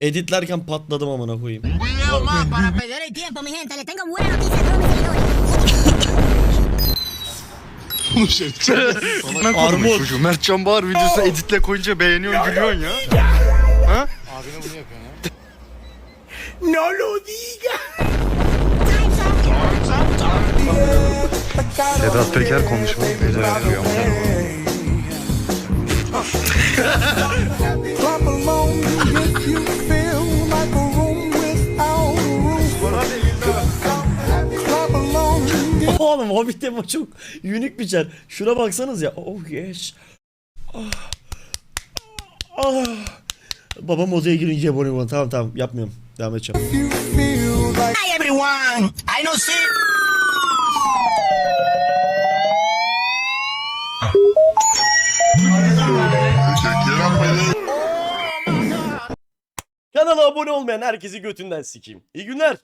Editlerken patladım amına koyayım. Kodum Armut. çocuğu. Mertcan Bağır videosunu editle koyunca beğeniyorsun gülüyorsun ya. Ha? Abine bunu yapıyorsun ya. Sedat Peker konuşmayı beceriyor. Oğlum Hobbit tema çok unik bir çar. Şuna baksanız ya. Oh yes. Ah. Ah. Babam odaya girince abone olun. Tamam tamam yapmıyorum. Devam edeceğim. Hi, everyone. I know see. Kanala abone olmayan herkesi götünden sikeyim. İyi günler.